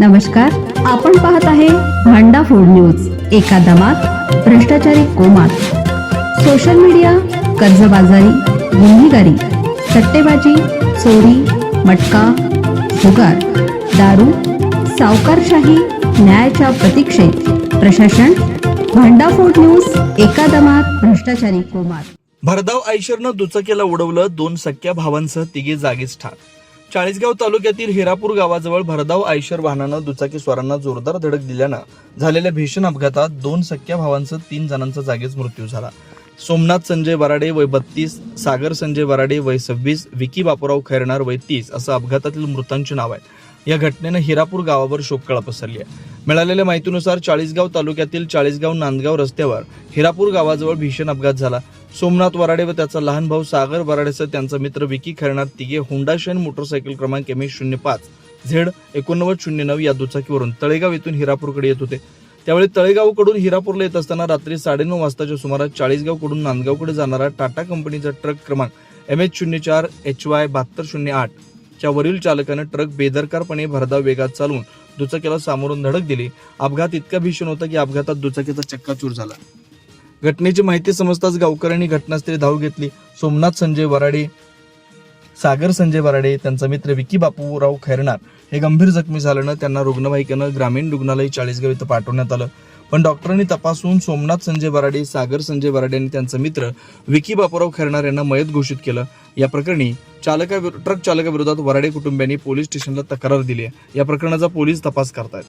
नमस्कार आपण पाहत आहे भांडा फोड न्यूज एका दमात भ्रष्टाचारी कोमात. सोशल मीडिया कर्जबाजारी गुन्हेगारी सट्टेबाजी चोरी मटका जुगार दारू सावकारशाही न्यायाच्या प्रतीक्षेत. प्रशासन भांडा फोड न्यूज एका दमात भ्रष्टाचारी कोमात. भरधाव आयशरनं दुचाकीला उडवलं दोन सख्या भावांसह तिघे जागीच ठार. चाळीसगाव तालुक्यातील हिरापूर गावाजवळ भरधाव आयशर वाहनानं दुचाकी स्वारांना जोरदार धडक दिल्यानं झालेल्या भीषण अपघातात दोन सख्या भावांसह तीन जणांचा जागीच मृत्यू झाला. सोमनाथ संजय बराडे वय बत्तीस सागर संजय बराडे वय सव्वीस विकी बापूराव खैरणार वय तीस असं अपघातातील मृतांचे नाव आहे या घटनेनं हिरापूर गावावर शोककळा पसरली आहे. मिळालेल्या माहितीनुसार चाळीसगाव तालुक्यातील चाळीसगाव नांदगाव रस्त्यावर हिरापूर गावाजवळ भीषण अपघात झाला. सोमनाथ वराडे व त्याचा लहान भाऊ सागर वराडेसह त्यांचा मित्र विकी खैरनाथ तिघे होंडा शेन मोटरसायकल क्रमांक एम एस शून्य पाच झेड एकोणनव्वद शून्य नऊ या दुचाकीवरून तळेगाव येथून हिरापूरकडे येत होते. त्यावेळी तळेगावकडून हिरापूरला येत असताना रात्री साडेनऊ वाजताच्या सुमारास चाळीसगावकडून नांदगावकडे जाणारा टाटा कंपनीचा ट्रक क्रमांक एम एच शून्य चार एच वाय बहात्तर शून्य आठ च्या वरील चालकानं ट्रक बेदरकारपणे भरधाव वेगात चालवून दुचाकीला सामोरून धडक दिली. अपघात इतका भीषण होता की अपघातात दुचाकीचा चक्काचूर झाला. घटनेची माहिती समजताच गावकऱ्यांनी घटनास्थळी धाव घेतली. सोमनाथ संजय वराडे सागर संजय वराडे त्यांचा मित्र विकी बापूराव खैरणार हे गंभीर जखमी झाल्यानं त्यांना रुग्णवाहिकेनं ग्रामीण रुग्णालय चाळीसगाव इथं पाठवण्यात आलं. पण डॉक्टरांनी तपासून सोमनाथ संजय वराडे सागर संजय वराडे आणि त्यांचा मित्र विकी बापूराव खैरणार यांना मयत घोषित केलं. या प्रकरणी चालका ट्रक चालकाविरोधात वराडे कुटुंबियांनी पोलीस स्टेशनला तक्रार दिली आहे. या प्रकरणाचा पोलीस तपास करतायत.